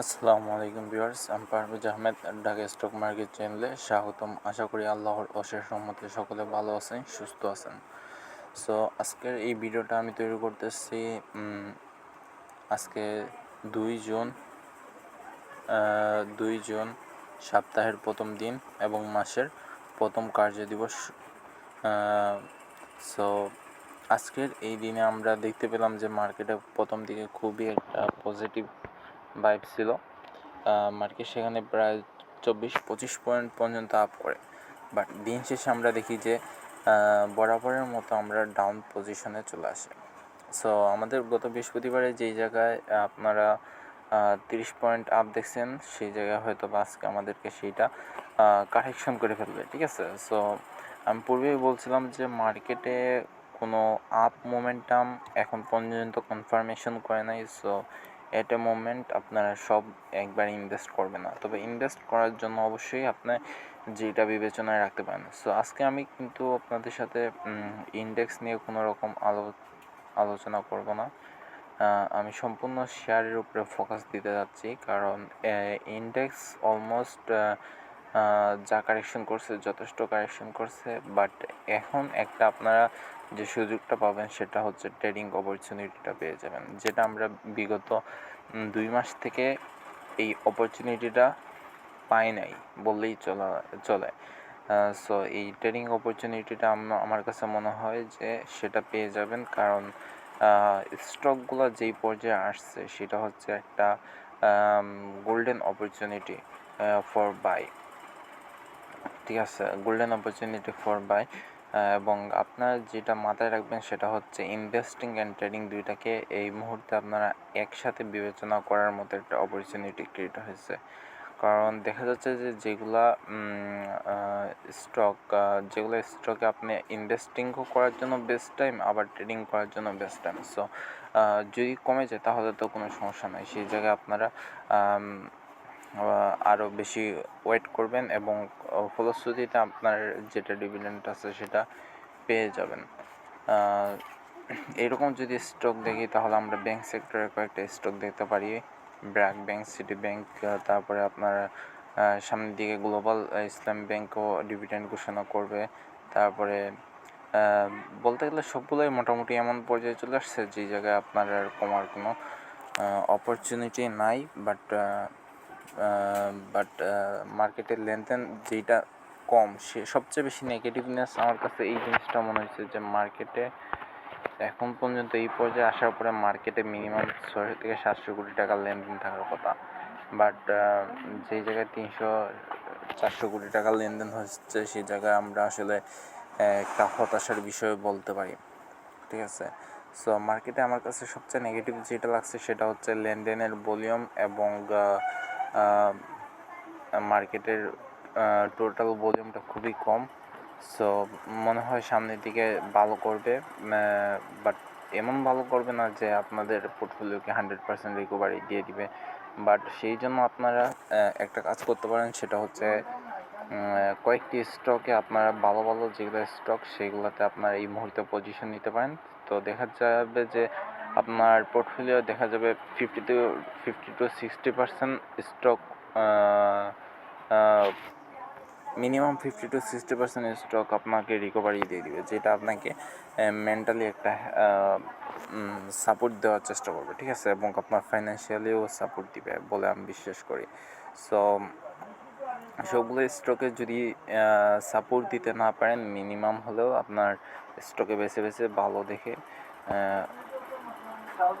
আসসালামু আলাইকুম ভিউয়ার্স, আমি পারভেজ আহমেদ, ঢাকা স্টক মার্কেট চ্যানেলে স্বাগতম। আশা করি আল্লাহর অশেষ সম্মতে সকলে ভালো আছেন, সুস্থ আছেন। সো আজকের এই ভিডিওটা আমি তৈরি করতেছি আজকে দুই জুন দুই জুন সপ্তাহের প্রথম দিন এবং মাসের প্রথম কার্য দিবস। সো আজকের এই দিনে আমরা দেখতে পেলাম যে মার্কেটে প্রথম দিকে খুবই একটা পজিটিভ ভাইব ছিল। মার্কেট সেখানে প্রায় চব্বিশ, পঁচিশ পয়েন্ট পর্যন্ত আপ করে। বাট দিন শেষে আমরা দেখি যে বরাবরের মতো আমরা ডাউন পজিশনে চলে আসি। সো আমাদের গত বৃহস্পতিবারে যেই জায়গায় আপনারা তিরিশ পয়েন্ট আপ দেখছেন, সেই জায়গায় হয়তো বা আজকে আমাদেরকে সেইটা কারেকশন করে ফেলবে, ঠিক আছে? সো আমি পূর্বেই বলছিলাম যে মার্কেটে কোনো আপ মোমেন্টাম এখন পর্যন্ত কনফার্মেশন করে নাই। সো এট এ মোমেন্ট আপনারা সব একবার ইনভেস্ট করবে না। তবে ইনভেস্ট করার জন্য অবশ্যই আপনার যেটা বিবেচনায় রাখতে পারেন। সো আজকে আমি কিন্তু আপনাদের সাথে ইন্ডেক্স নিয়ে কোনো রকম আলো, আলোচনা করব না। আমি সম্পূর্ণ শেয়ারের উপরে ফোকাস দিতে যাচ্ছি। কারণ ইন্ডেক্স অলমোস্ট যা কারেকশন করছে, যথেষ্ট কারেকশন করছে বাট এখন একটা আপনারা যে সুযোগটা পাবেন সেটা হচ্ছে ট্রেডিং অপরচুনিটিটা পেয়ে যাবেন। যেটা আমরা বিগত দুই মাস থেকে এই অপরচুনিটিটা পাই নাই বললেই চলা, চলে। সো এই ট্রেডিং অপরচুনিটিটা আমার কাছে মনে হয় যে সেটা পেয়ে যাবেন কারণ স্টকগুলো যেই পর্যায়ে আসছে সেটা হচ্ছে একটা গোল্ডেন অপরচুনিটি ফর বাই ঠিক আছে গোল্ডেন অপরচুনিটি ফর বাই এবং আপনার যেটা মাথায় রাখবেন সেটা হচ্ছে ইনভেস্টিং অ্যান্ড ট্রেডিং দুইটাকে এই মুহূর্তে আপনারা একসাথে বিবেচনা করার মতো একটা অপরচুনিটি ক্রিয়েট হয়েছে। কারণ দেখা যাচ্ছে যে যেগুলা স্টক যেগুলো স্টকে আপনি ইনভেস্টিংও করার জন্য বেস্ট টাইম আবার ট্রেডিং করার জন্য বেস্ট টাইম সো যদি কমে যায় তাহলে তো কোনো সমস্যা নাই। সেই জায়গায় আপনারা আরও বেশি ওয়েট করবেন এবং ফলশ্রুতিতে আপনার যেটা ডিভিডেন্ট আছে সেটা পেয়ে যাবেন। এরকম যদি স্টক দেখি, তাহলে আমরা ব্যাংক সেক্টরের কয়েকটা স্টক দেখতে পারি। ব্র্যাক ব্যাংক সিটি ব্যাংক তারপরে আপনার সামনের দিকে গ্লোবাল ইসলাম ব্যাংকও ডিভিডেন্ড ঘোষণা করবে। তারপরে বলতে গেলে সবগুলোই মোটামুটি এমন পর্যায়ে চলে আসছে যে জায়গায় আপনার আর কমার কোনো অপরচুনিটি নাই। বাট বাট মার্কেটের লেনদেন যেটা কম, সে সবচেয়ে বেশি নেগেটিভনেস আমার কাছে এই জিনিসটা মনে হয়েছে যে মার্কেটে এখন পর্যন্ত এই পর্যায়ে আসার পরে মার্কেটে মিনিমাম ছয়শো থেকে সাতশো কোটি টাকা লেনদেন থাকার কথা। বাট যেই জায়গায় তিনশো, চারশো কোটি টাকা লেনদেন হচ্ছে সেই জায়গায় আমরা আসলে একটা হতাশার বিষয় বলতে পারি। ঠিক আছে? সো মার্কেটে আমার কাছে সবচেয়ে নেগেটিভ যেটা লাগছে সেটা হচ্ছে লেনদেনের ভলিউম এবং মার্কেটের টোটাল ভলিউমটা খুবই কম। সো মনে হয় সামনের দিকে ভালো করবে বাট এমন ভালো করবে না যে আপনাদের পোর্টফোলিওকে হান্ড্রেড পার্সেন্ট রিকভারি দিয়ে দিবে। বাট সেই জন্য আপনারা একটা কাজ করতে পারেন, সেটা হচ্ছে কয়েকটি স্টকে আপনারা ভালো ভালো যেগুলো স্টক সেগুলোতে আপনারা এই মুহূর্তে পজিশন নিতে পারেন। তো দেখা যাবে যে আপনার পোর্টফোলিও দেখা যাবে fifty two fifty two sixty percent stock minimum fifty two sixty percent stock আপনাকে রিকভারি দিয়ে দিবে, যেটা আপনাকে মেন্টালি একটা সাপোর্ট দেওয়ার চেষ্টা করবে, ঠিক আছে? এবং আপনার ফাইন্যান্সিয়ালিও সাপোর্ট দিবে বলে আমি বিশ্বাস করি। সো সবগুলো স্টকে যদি সাপোর্ট দিতে না পারেন মিনিমাম হলেও আপনার স্টকে বেছে বেছে ভালো দেখে আহ,